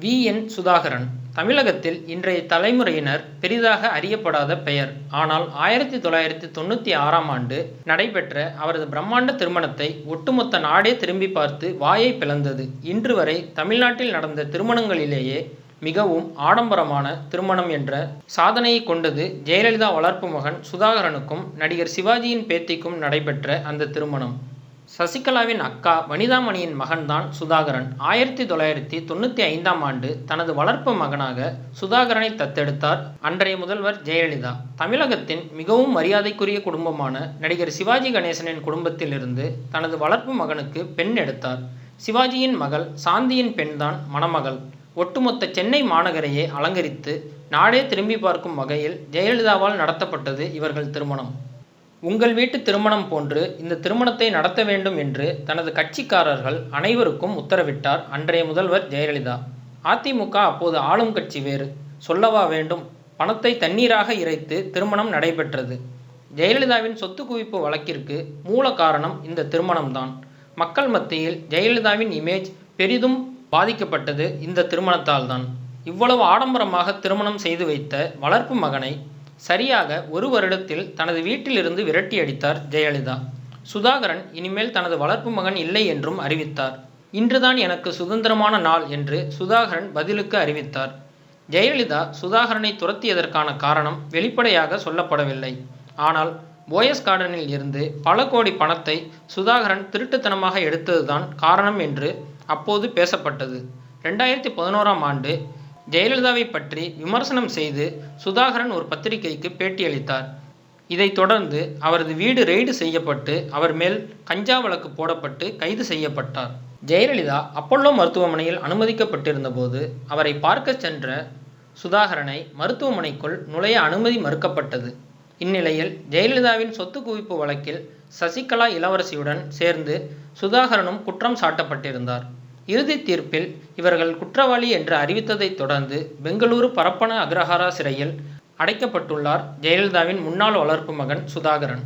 We. என். சுதாகரன் தமிழகத்தில் இன்றைய தலைமுறையினர் பெரிதாக அறியப்படாத பெயர். ஆனால் ஆயிரத்தி தொள்ளாயிரத்தி தொண்ணூற்றி ஆறாம் ஆண்டு நடைபெற்ற அவரது பிரம்மாண்ட திருமணத்தை ஒட்டுமொத்த நாடே திரும்பிப் பார்த்து வாயை பிளந்தது. இன்று வரை தமிழ்நாட்டில் நடந்த திருமணங்களிலேயே மிகவும் ஆடம்பரமான திருமணம் என்ற சாதனையைக் கொண்டது ஜெயலலிதா வளர்ப்பு மகன் சுதாகரனுக்கும் நடிகர் சிவாஜியின் பேத்திக்கும் நடைபெற்ற அந்த திருமணம். சசிகலாவின் அக்கா வனிதாமணியின் மகன்தான் சுதாகரன். ஆயிரத்தி தொள்ளாயிரத்தி தொண்ணூற்றி ஐந்தாம் ஆண்டு தனது வளர்ப்பு மகனாக சுதாகரனை தத்தெடுத்தார் அன்றைய முதல்வர் ஜெயலலிதா. தமிழகத்தின் மிகவும் மரியாதைக்குரிய குடும்பமான நடிகர் சிவாஜி கணேசனின் குடும்பத்திலிருந்து தனது வளர்ப்பு மகனுக்கு பெண் எடுத்தார். சிவாஜியின் மகள் சாந்தியின் பெண்தான் மணமகள். ஒட்டுமொத்த சென்னை மாநகரையே அலங்கரித்து நாடே திரும்பிப் பார்க்கும் வகையில் ஜெயலலிதாவால் நடத்தப்பட்டது இவர்கள் திருமணம். உங்கள் வீட்டு திருமணம் போன்று இந்த திருமணத்தை நடத்த வேண்டும் என்று தனது கட்சிக்காரர்கள் அனைவருக்கும் உத்தரவிட்டார் அன்றைய முதல்வர் ஜெயலலிதா. அதிமுக அப்போது ஆளும் கட்சி வேறு. சொல்லவா வேண்டும். பணத்தை தண்ணீராக இறைத்து திருமணம் நடைபெற்றது. ஜெயலலிதாவின் சொத்து குவிப்பு வழக்கிற்கு மூல காரணம் இந்த திருமணம் தான். மக்கள் மத்தியில் ஜெயலலிதாவின் இமேஜ் பெரிதும் பாதிக்கப்பட்டது இந்த திருமணத்தால் தான். இவ்வளவு ஆடம்பரமாக திருமணம் செய்து வைத்த வளர்ப்பு மகனை சரியாக ஒரு வருடத்தில் தனது வீட்டிலிருந்து விரட்டி அடித்தார் ஜெயலலிதா. சுதாகரன் இனிமேல் தனது வளர்ப்பு மகன் இல்லை என்றும் அறிவித்தார். இன்றுதான் எனக்கு சுதந்திரமான நாள் என்று சுதாகரன் பதிலுக்கு அறிவித்தார். ஜெயலலிதா சுதாகரனை துரத்தியதற்கான காரணம் வெளிப்படையாக சொல்லப்படவில்லை. ஆனால் போயஸ் கார்டனில் இருந்து பல கோடி பணத்தை சுதாகரன் திருட்டுத்தனமாக எடுத்ததுதான் காரணம் என்று அப்போது பேசப்பட்டது. ரெண்டாயிரத்தி பதினோராம் ஆண்டு ஜெயலலிதாவைப் பற்றி விமர்சனம் செய்து சுதாகரன் ஒரு பத்திரிகைக்கு பேட்டியளித்தார். இதைத் தொடர்ந்து அவரது வீடு ரெய்டு செய்யப்பட்டு அவர் மேல் கஞ்சா வழக்கு போடப்பட்டு கைது செய்யப்பட்டார். ஜெயலலிதா அப்பல்லோ மருத்துவமனையில் அனுமதிக்கப்பட்டிருந்தபோது அவரை பார்க்கச் சென்ற சுதாகரனை மருத்துவமனைக்குள் நுழைய அனுமதி மறுக்கப்பட்டது. இந்நிலையில் ஜெயலலிதாவின் சொத்து குவிப்பு வழக்கில் சசிகலா இளவரசியுடன் சேர்ந்து சுதாகரனும் குற்றம் சாட்டப்பட்டிருந்தார். இறுதித் தீர்ப்பில் இவர்கள் குற்றவாளி என்று அறிவித்ததைத் தொடர்ந்து பெங்களூரு பரப்பன அக்ரஹாரா சிறையில் அடைக்கப்பட்டுள்ளார் ஜெயலலிதாவின் முன்னாள் வளர்ப்பு மகன் சுதாகரன்.